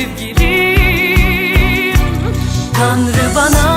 sevgilim. Tanrı bana